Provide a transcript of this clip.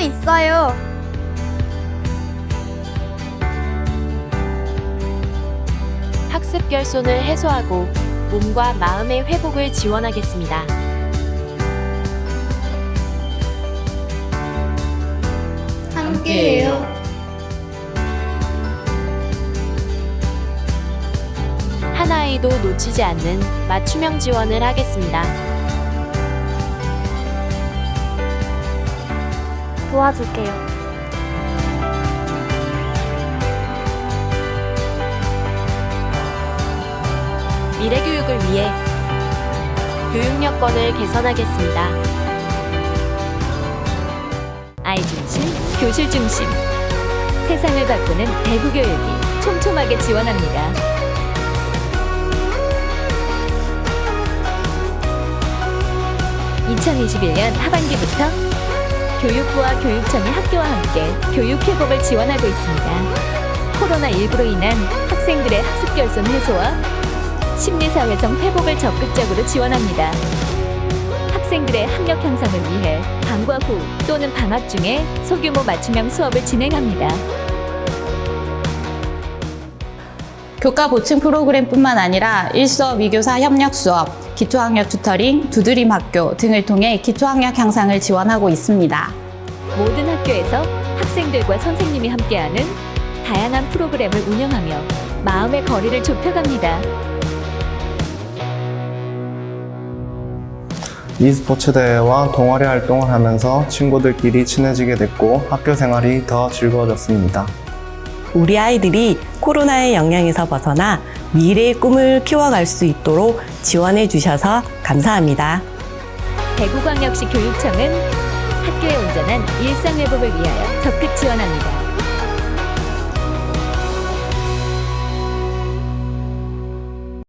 있어요. 학습 결손을 해소하고 몸과 마음의 회복을 지원하겠습니다. 함께해요. 한 아이도 놓치지 않는 맞춤형 지원을 하겠습니다. 도와줄게요. 미래 교육을 위해 교육 여건을 개선하겠습니다. 아이 중심, 교실 중심. 세상을 바꾸는 대구 교육이 촘촘하게 지원합니다. (2021년) 하반기부터 교육부와 교육청이 학교와 함께 교육 회복을 지원하고 있습니다. 코로나19로 인한 학생들의 학습 결손 해소와 심리사회성 회복을 적극적으로 지원합니다. 학생들의 학력 향상을 위해 방과 후 또는 방학 중에 소규모 맞춤형 수업을 진행합니다. 교과 보충 프로그램뿐만 아니라 일수업, 위교사 협력 수업, 기초학력 튜터링, 두드림 학교 등을 통해 기초학력 향상을 지원하고 있습니다. 모든 학교에서 학생들과 선생님이 함께하는 다양한 프로그램을 운영하며 마음의 거리를 좁혀갑니다. e스포츠 대회와 동아리 활동을 하면서 친구들끼리 친해지게 됐고 학교 생활이 더 즐거워졌습니다. 우리 아이들이 코로나의 영향에서 벗어나 미래의 꿈을 키워갈 수 있도록 지원해 주셔서 감사합니다. 대구광역시 교육청은 학교의 온전한 일상 회복을 위하여 적극 지원합니다.